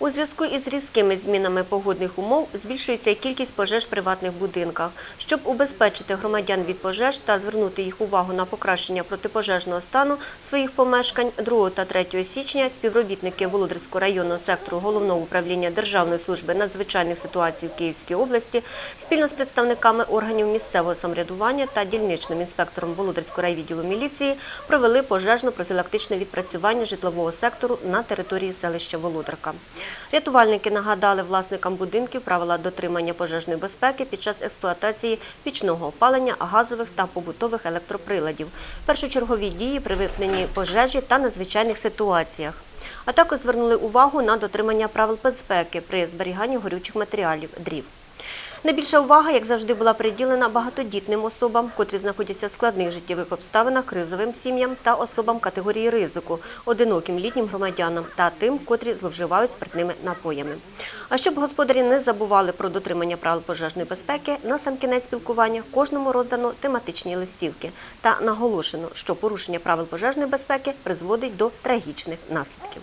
У зв'язку із різкими змінами погодних умов збільшується кількість пожеж в приватних будинках. Щоб убезпечити громадян від пожеж та звернути їх увагу на покращення протипожежного стану своїх помешкань, 2 та 3 січня співробітники Володарського районного сектору Головного управління Державної служби надзвичайних ситуацій в Київській області спільно з представниками органів місцевого самоврядування та дільничним інспектором Володарського райвідділу міліції провели пожежно-профілактичне відпрацювання житлового сектору на території селища Володарка. Рятувальники нагадали власникам будинків правила дотримання пожежної безпеки під час експлуатації пічного опалення, газових та побутових електроприладів, першочергові дії при випненні пожежі та надзвичайних ситуаціях. А також звернули увагу на дотримання правил безпеки при зберіганні горючих матеріалів дрів. Найбільша увага, як завжди, була приділена багатодітним особам, котрі знаходяться в складних життєвих обставинах, кризовим сім'ям та особам категорії ризику, одиноким літнім громадянам та тим, котрі зловживають спиртними напоями. А щоб господарі не забували про дотримання правил пожежної безпеки, на сам кінець спілкування кожному роздано тематичні листівки та наголошено, що порушення правил пожежної безпеки призводить до трагічних наслідків.